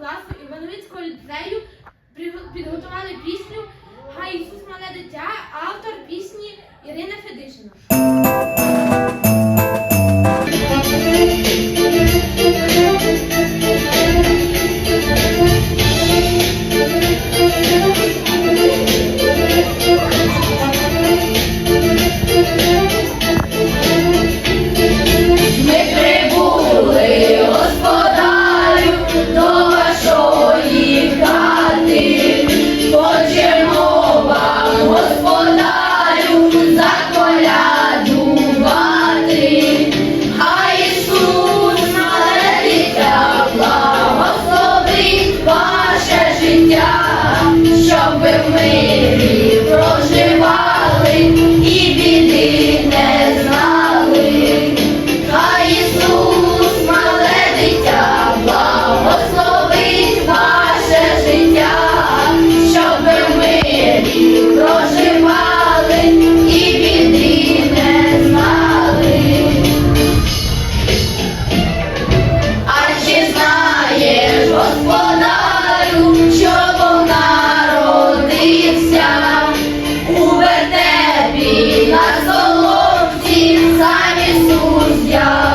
класу Івановицького ліцею 주시옵